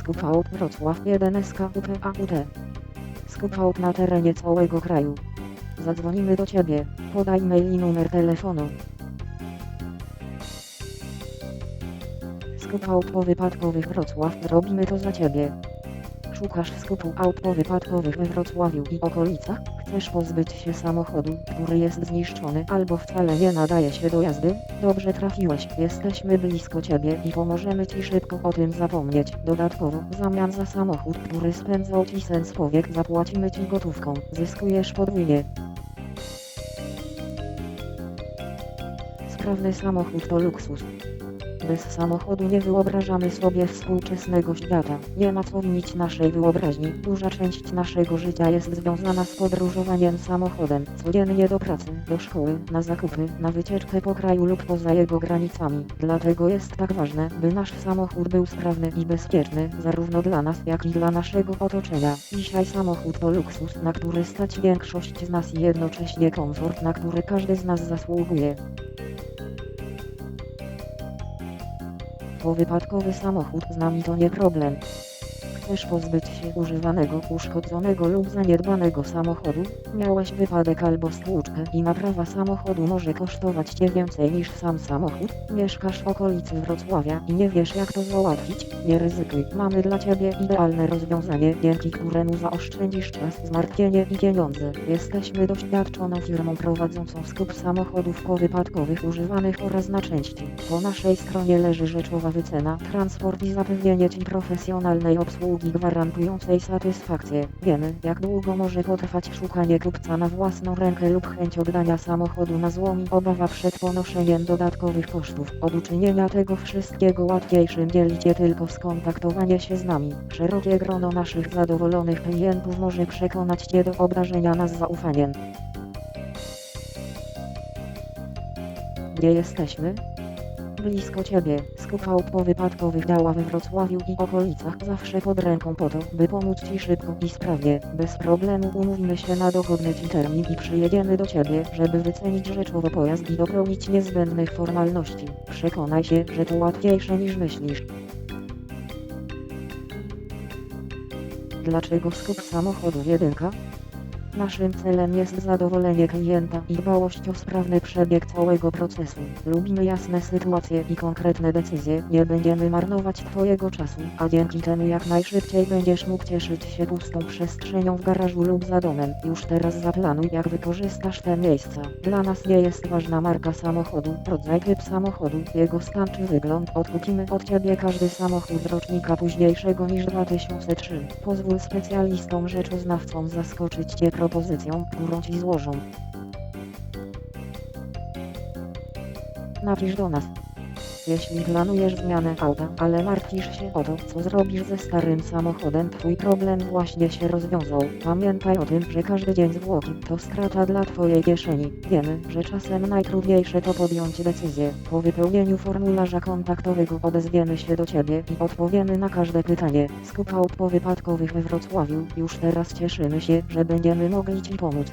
Skup Out Wrocław 1 SKUP AUT. Skup Out na terenie całego kraju. Zadzwonimy do Ciebie. Podaj mail i numer telefonu. Skup Out po wypadkowych Wrocław. Zrobimy to za Ciebie. Szukasz skupu aut powypadkowych we Wrocławiu i okolicach? Chcesz pozbyć się samochodu, który jest zniszczony albo wcale nie nadaje się do jazdy? Dobrze trafiłeś, jesteśmy blisko Ciebie i pomożemy Ci szybko o tym zapomnieć. Dodatkowo, w zamian za samochód, który spędzał Ci sens powiek, zapłacimy Ci gotówką. Zyskujesz podwójnie. Sprawny samochód to luksus. Bez samochodu nie wyobrażamy sobie współczesnego świata. Nie ma co winić naszej wyobraźni. Duża część naszego życia jest związana z podróżowaniem samochodem. Codziennie do pracy, do szkoły, na zakupy, na wycieczkę po kraju lub poza jego granicami. Dlatego jest tak ważne, by nasz samochód był sprawny i bezpieczny, zarówno dla nas, jak i dla naszego otoczenia. Dzisiaj samochód to luksus, na który stać większość z nas i jednocześnie komfort, na który każdy z nas zasługuje. Powypadkowy samochód z nami to nie problem. Chcesz pozbyć się używanego, uszkodzonego lub zaniedbanego samochodu? Miałeś wypadek albo stłuczkę i naprawa samochodu może kosztować Cię więcej niż sam samochód? Mieszkasz w okolicy Wrocławia i nie wiesz jak to załatwić? Nie ryzykuj. Mamy dla Ciebie idealne rozwiązanie, dzięki któremu zaoszczędzisz czas, zmartwienie i pieniądze. Jesteśmy doświadczoną firmą prowadzącą skup samochodów powypadkowych używanych oraz na części. Po naszej stronie leży rzeczowa wycena, transport i zapewnienie Ci profesjonalnej obsługi gwarantującej satysfakcję. Wiemy, jak długo może potrwać szukanie kupca na własną rękę lub chęć oddania samochodu na złom i obawa przed ponoszeniem dodatkowych kosztów. Od uczynienia tego wszystkiego łatwiejszym dzielicie tylko skontaktowanie się z nami. Szerokie grono naszych zadowolonych klientów może przekonać Cię do obdarzenia nas zaufaniem. Gdzie jesteśmy? Blisko Ciebie, skup aut powypadkowych działa we Wrocławiu i okolicach zawsze pod ręką po to, by pomóc Ci szybko i sprawnie. Bez problemu umówimy się na dogodny Ci termin i przyjedziemy do Ciebie, żeby wycenić rzeczowo pojazd i dopełnić niezbędnych formalności. Przekonaj się, że to łatwiejsze niż myślisz. Dlaczego skup samochodu jedynka? Naszym celem jest zadowolenie klienta i dbałość o sprawny przebieg całego procesu. Lubimy jasne sytuacje i konkretne decyzje, nie będziemy marnować Twojego czasu, a dzięki temu jak najszybciej będziesz mógł cieszyć się pustą przestrzenią w garażu lub za domem. Już teraz zaplanuj jak wykorzystasz te miejsca. Dla nas nie jest ważna marka samochodu, rodzaj typ samochodu, jego stan czy wygląd. Odkupimy od Ciebie każdy samochód rocznika późniejszego niż 2003. Pozwól specjalistom rzeczoznawcom zaskoczyć Cię propozycją, którą złożą. Napisz do nas. Jeśli planujesz zmianę auta, ale martwisz się o to, co zrobisz ze starym samochodem, Twój problem właśnie się rozwiązał. Pamiętaj o tym, że każdy dzień zwłoki to strata dla Twojej kieszeni. Wiemy, że czasem najtrudniejsze to podjąć decyzję. Po wypełnieniu formularza kontaktowego odezwiemy się do Ciebie i odpowiemy na każde pytanie. Skup aut powypadkowych we Wrocławiu. Już teraz cieszymy się, że będziemy mogli Ci pomóc.